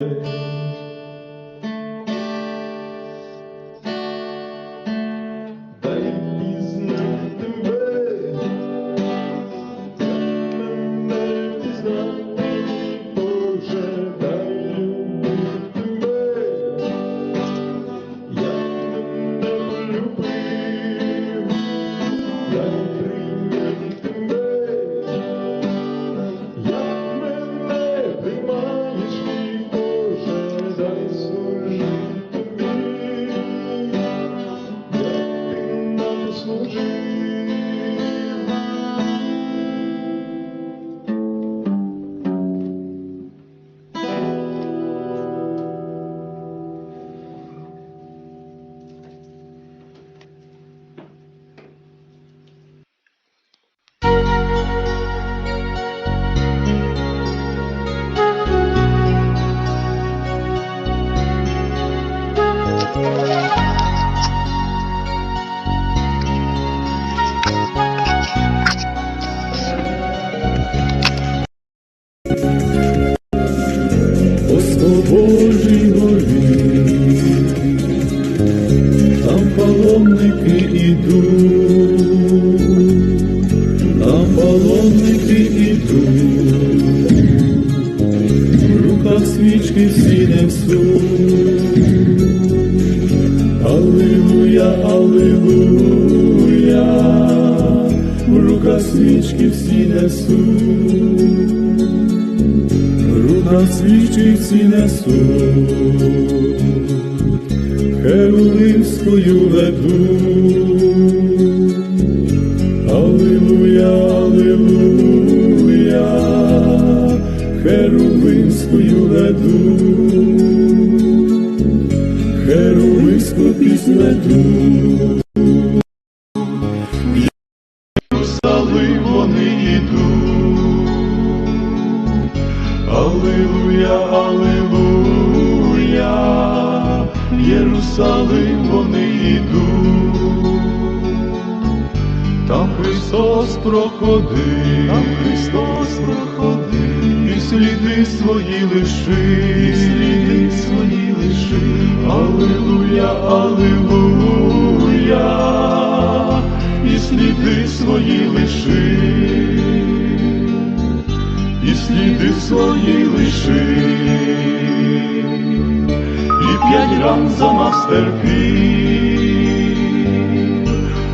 Thank you. Аллилуйя, аллилуйя, в руках свічки всі несуть. Рука свічі всі несуть, Херувимською ведуть. Аллилуйя, аллилуйя, Херувимською ведуть, Херувимську пісню. Єрусалим вони йдуть. Аллилуйя, Аллилуйя, Єрусалим вони йдуть. Там Христос проходив, там Христос проходив, і сліди свої лишив, і сліди свої лишив. Аллилуйя, Аллилуйя, і сліди свої лишив і сліди свої лишив, і п'ять ран за нас терпів.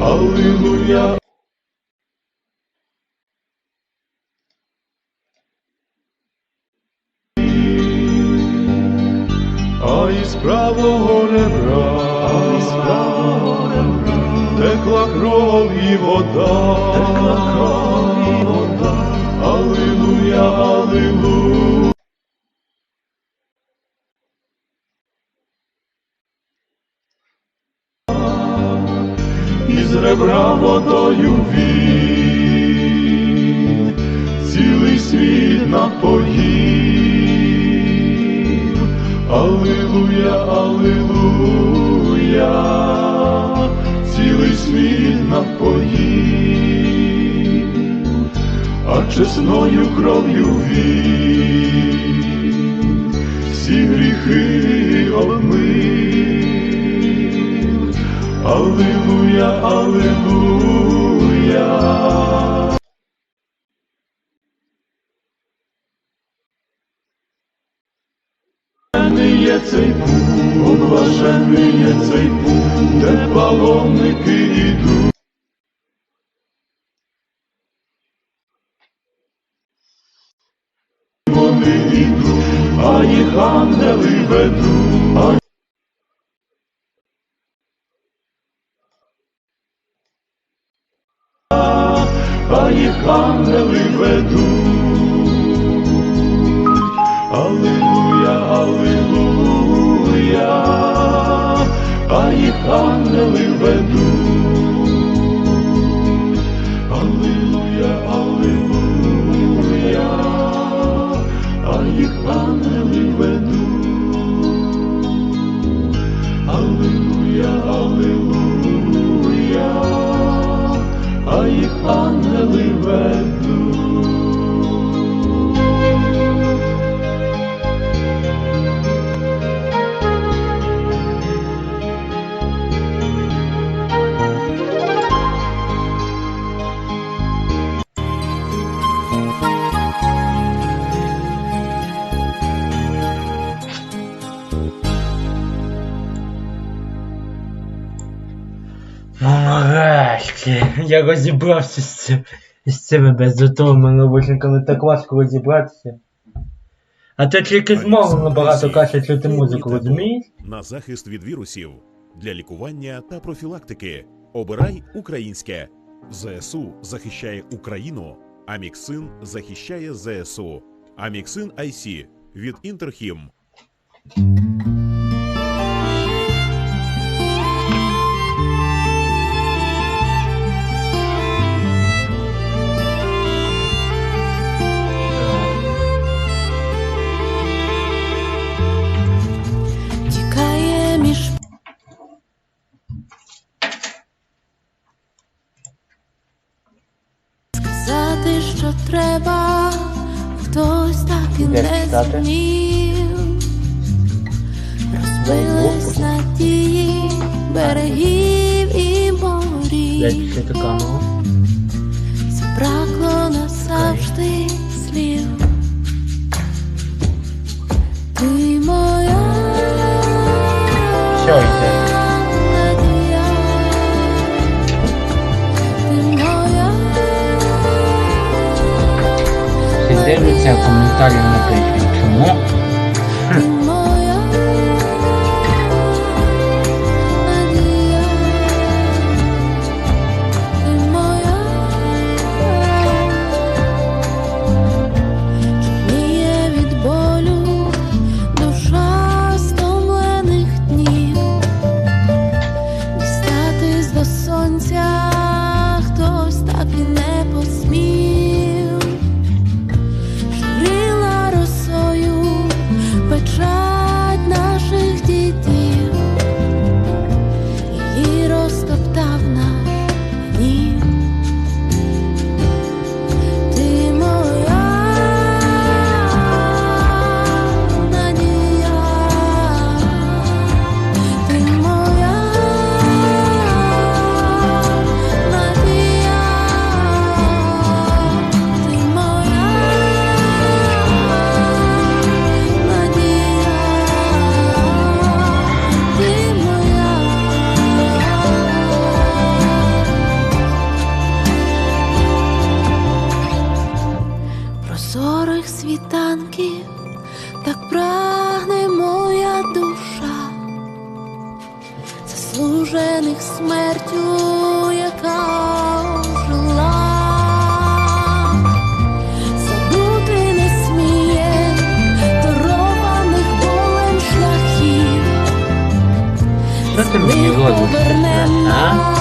Аллилуйя. Правого ребра, із правого ребра текла кров і вода, текла кров і вода. Аллилуйя, аллилуйя. Із ребра водою він цілий світ напоїв. Аллилуйя, аллилуйя, цілий світ напоїв а чесною кров'ю він всі гріхи обмив. Аллилуйя, аллилуйя. Цей путь, блажений є цей путь, де паломники ідуть. Вони йдуть, а їх ангели ведуть. А а їх ангели ведуть. А їх ангели ведуть. Нарешті я розібрався з цим з цими бездотовими навушниками так важко розібратися. А то тільки змогу набагато краще чути музику, розумієш? на захист від вірусів для лікування та профілактики. Обирай українське. ЗСУ захищає Україну. Аміксин захищає ЗСУ. Аміксин IC від Інтерхім. Розбились надії берегів і морів. чути назавжди слів. Ти моя Що йде? дивишся коментарі напишіть. Чому? Що ти мені Ми А?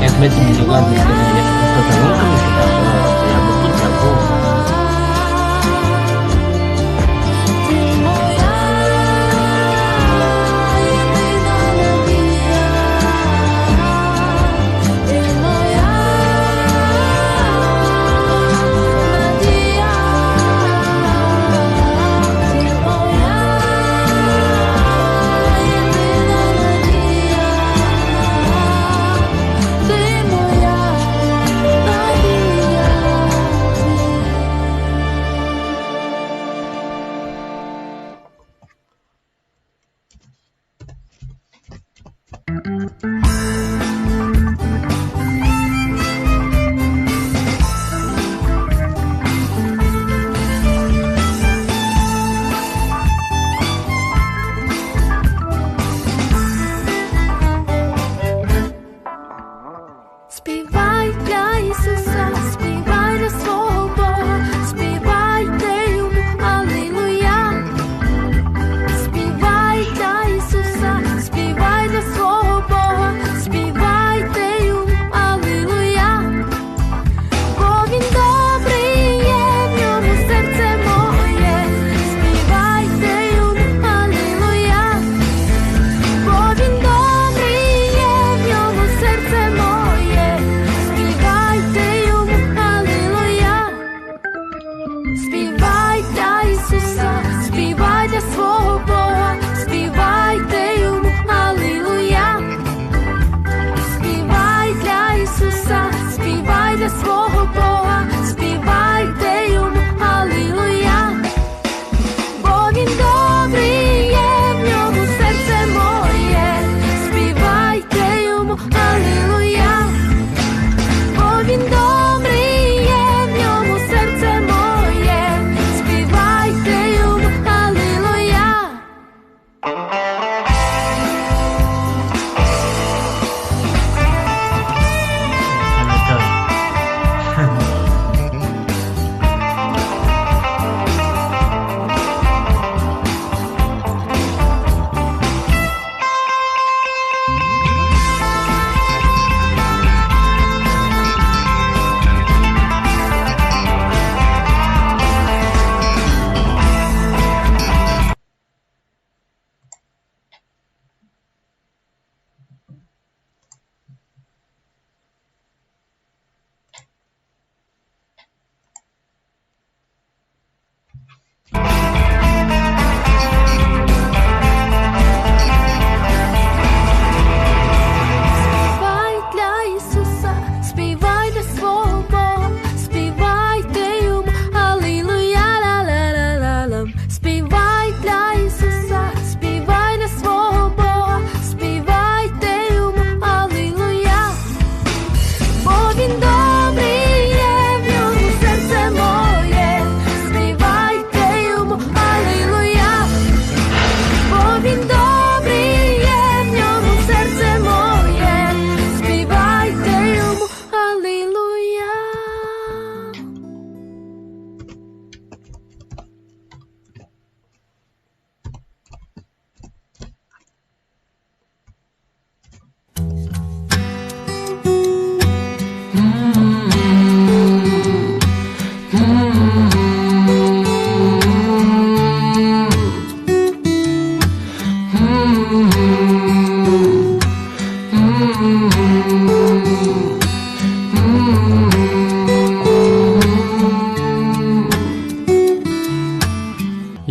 ти мені ладно 那肯定更简单了这样不讲过了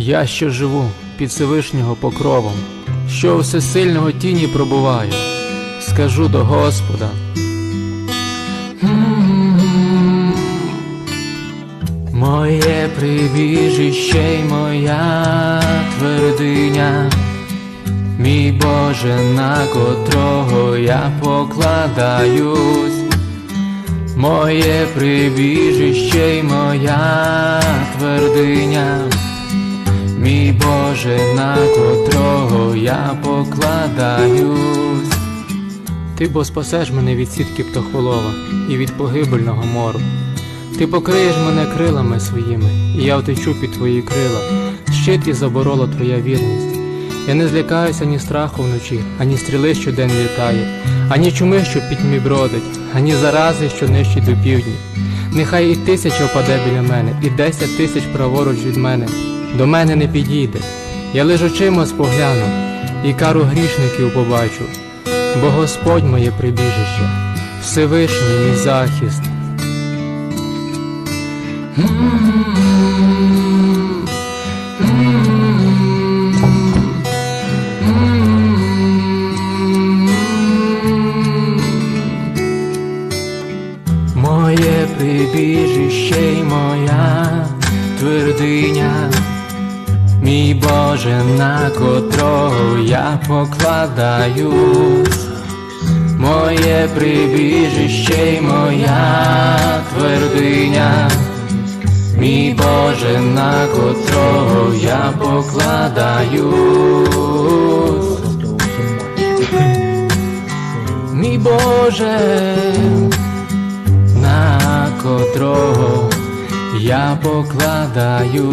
Я що живу під Всевишнього покровом, що всесильного тіні пробуваю, скажу до Господа. Моє прибіжище й моя твердиня, мій Боже, на котрого я покладаюсь, моє прибіжище й моя твердиня, мій Боже, на котрого я покладаюсь. Ти бо спасеш мене від сітки птахолова і від погибельного мору. Ти покриєш мене крилами своїми, і я втечу під твої крила. Щит і заборола твоя вірність. Я не злякаюся ні страху вночі, ані стріли, що день літає, ані чуми, що пітьмі бродить, ані зарази, що нищить до півдні. Нехай і тисяча впаде біля мене, і десять тисяч праворуч від мене. До мене не підійде. Я лиш очима спогляну, і кару грішників побачу, бо Господь моє прибіжище, Всевишній мій захист. Моє прибіжище й моя твердиня, мій Боже, на котрого я покладаюсь, моє прибіжище й моя твердиня, Боже, на котрого я покладаюсь. Мій Боже, на котрого я покладаюсь.